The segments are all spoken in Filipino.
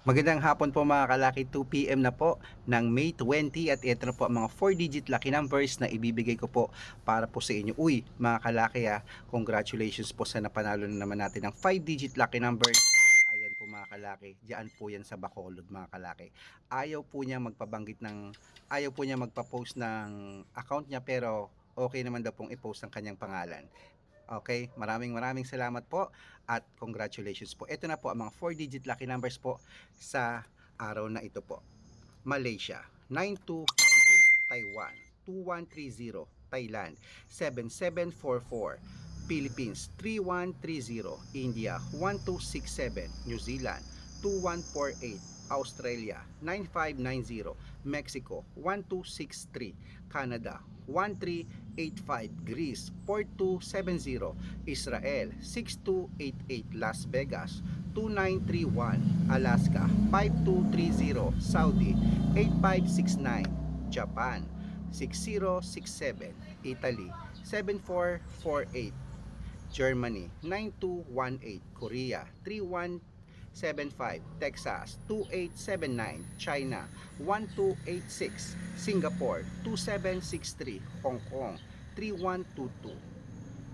Magandang hapon po mga kalaki, 2pm na po ng May 20 at ito po ang mga 4-digit lucky numbers na ibibigay ko po para po sa inyo. Uy, mga kalaki ha, congratulations po sa napanalo na naman natin ng 5-digit lucky numbers. Ayan po mga kalaki, diyan po yan sa Bacolod mga kalaki. Ayaw po niya magpabanggit ng, ayaw po niya magpa-post ng account niya pero okay naman daw pong i-post ang kanyang pangalan. Okay, maraming maraming salamat po at congratulations po. Ito na po ang mga 4-digit lucky numbers po sa araw na ito po. Malaysia, 9298, Taiwan, 2130, Thailand, 7744, Philippines, 3130, India, 1267, New Zealand, 2148, Australia, 9590, Mexico, 1263, Canada, 1385, Greece, 4270, Israel, 6288, Las Vegas, 2931, Alaska, 5230, Saudi, 8569, Japan, 6067, Italy, 7448, Germany, 9218, Korea, 3175, Texas, 2879, China, 1286, Singapore, 2763, Hong Kong, 3122,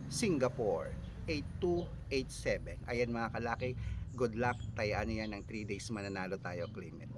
Singapore, 8287. Ayan mga kalaki, good luck, tayaan niyo yan ng 3 days mananalo tayo, claim it.